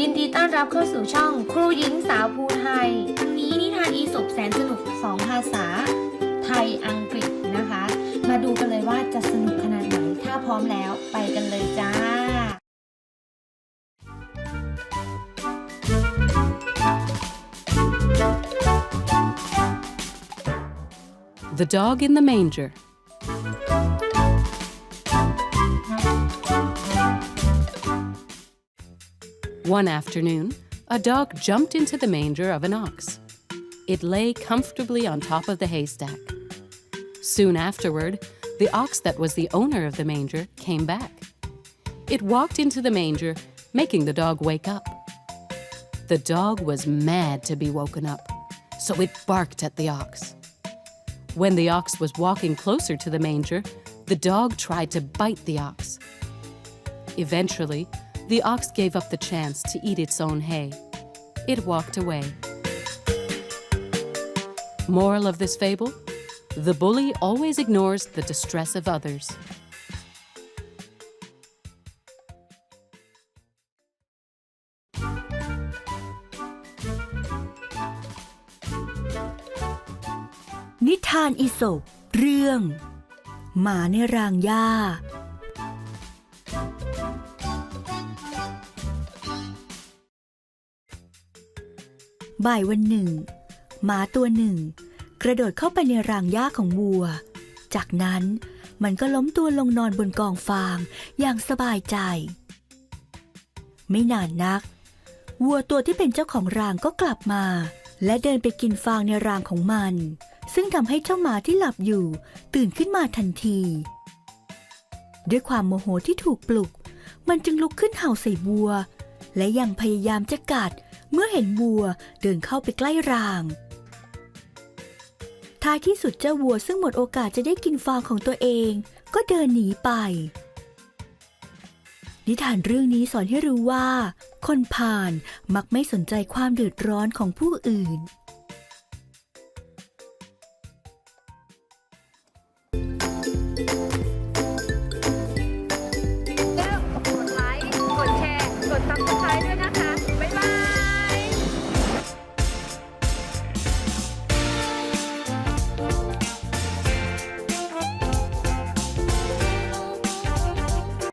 ยินดีต้อนรับเข้าสู่ช่องครูหญิงสาวภูไทย วันนี้นิทานอีสบแสนสนุกสองภาษา ไทยอังกฤษนะคะ มาดูกันเลยว่าจะสนุกขนาดไหน ถ้าพร้อมแล้วไปกันเลยจ้า The Dog in the Manger. One afternoon, a dog jumped into the manger of an ox. It lay comfortably on top of the haystack. Soon afterward, the ox that was the owner of the manger came back. It walked into the manger, making the dog wake up. The dog was mad to be woken up, so it barked at the ox. When the ox was walking closer to the manger, the dog tried to bite the ox. Eventually, the ox gave up the chance to eat its own hay. It walked away. Moral of this fable The bully always ignores the distress of others. นิทานอีสบเรื่อง หมาในรางหญ้า บ่ายวันหนึ่ง หมาตัวหนึ่ง กระโดดเข้าไปในรางหญ้าของวัว จากนั้นมันก็ล้มตัวลงนอนบนกองฟางอย่างสบายใจ ไม่นานนัก วัวตัวที่เป็นเจ้าของรางก็กลับมา และเดินไปกินฟางในรางของมัน ซึ่งทำให้เจ้าหมาที่หลับอยู่ ตื่นขึ้นมาทันที ด้วยความโมโหที่ถูกปลุก มันจึงลุกขึ้นเห่าใส่วัว และยังพยายามจะกัด เมื่อเห็นวัวเดินเข้าไปใกล้ราง ท้ายที่สุดเจ้าวัวซึ่งหมดโอกาสจะได้กินฟางของตัวเอง ก็เดินหนีไป นิทานเรื่องนี้สอนให้รู้ว่า คนผ่านมักไม่สนใจความเดือดร้อนของผู้อื่น